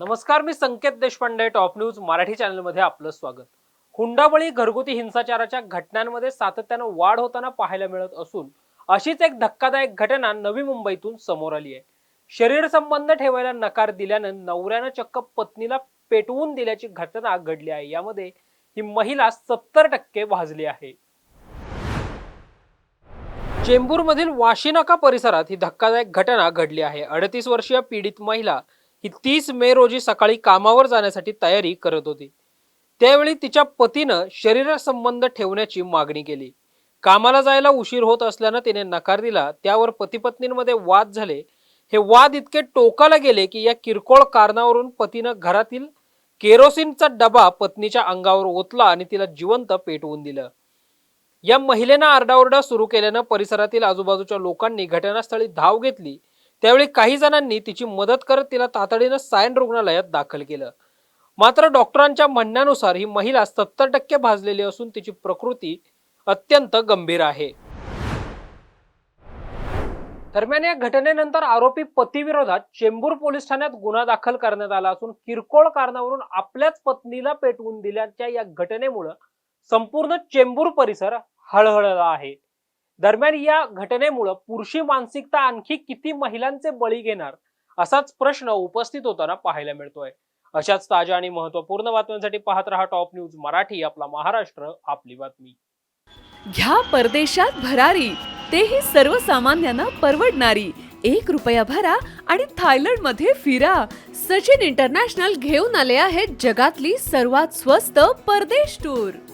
नमस्कार मी Sanket Deshpande top news Marathi चॅनलमध्ये आपलं स्वागत. हुंडाबळी घरगुती हिंसाचाराच्या घटनांमध्ये सातत्यानं वाढ होताना पाहायला मिळत असून अशीच एक धक्कादायक घटना नवी मुंबईतून समोर आली आहे. शरीर संबंध ठेवायला नकार दिल्यानं नवऱ्यानं चक्क पत्नीला पेटवून दिल्याची घटना घडली आहे. यामध्ये ही महिला सत्तर टक्के भाजली आहे. चेंबूरमधील वाशीनाका परिसरात ही धक्कादायक घटना घडली आहे. अडतीस वर्षीय पीडित महिला ही तीस मे रोजी सकाळी कामावर जाण्यासाठी तयारी करत होती. त्यावेळी तिच्या पतीनं शरीरसंबंध ठेवण्याची मागणी केली. कामाला जायला उशीर होत असल्यानं तिने नकार दिला. त्यावर पतीपत्नींमध्ये वाद झाले. हे वाद इतके टोकाला गेले की या किरकोळ कारणावरून पतीनं घरातील केरोसिनचा डबा पत्नीच्या अंगावर ओतला आणि तिला जिवंत पेटवून दिलं. या महिलेनं आरडाओरडा सुरू केल्यानं परिसरातील आजूबाजूच्या लोकांनी घटनास्थळी धाव घेतली. त्यावेळी काही जणांनी तिची मदत करत तिला तातडीनं सायन रुग्णालयात दाखल केलं. मात्र डॉक्टरांच्या म्हणण्यानुसार ही महिला सत्तर टक्के भाजलेली असून तिची प्रकृती अत्यंत गंभीर आहे. दरम्यान या घटनेनंतर आरोपी पतीविरोधात चेंबूर पोलीस ठाण्यात गुन्हा दाखल करण्यात आला असून किरकोळ कारणावरून आपल्याच पत्नीला पेटवून दिल्याच्या या घटनेमुळं संपूर्ण चेंबूर परिसर हळहळला आहे. दरम्यान या घटनेमुळं पुरुषी मानसिकता आणखी किती महिलांचे बळी घेणार असाच प्रश्न उपस्थित होताना पाहायला मिळतोय. अशाच ताज्या आणि महत्त्वपूर्ण बातम्यांसाठी पाहत रहा टॉप न्यूज मराठी आपला महाराष्ट्र आपली बातमी. घ्या परदेशात भरारी तेही सर्वसामान्यांना परवडणारी. एक रुपया भरा आणि थायलंडमध्ये फिरा. सचिन इंटरनॅशनल घेऊन आले आहेत जगातली सर्वात स्वस्त परदेश टूर.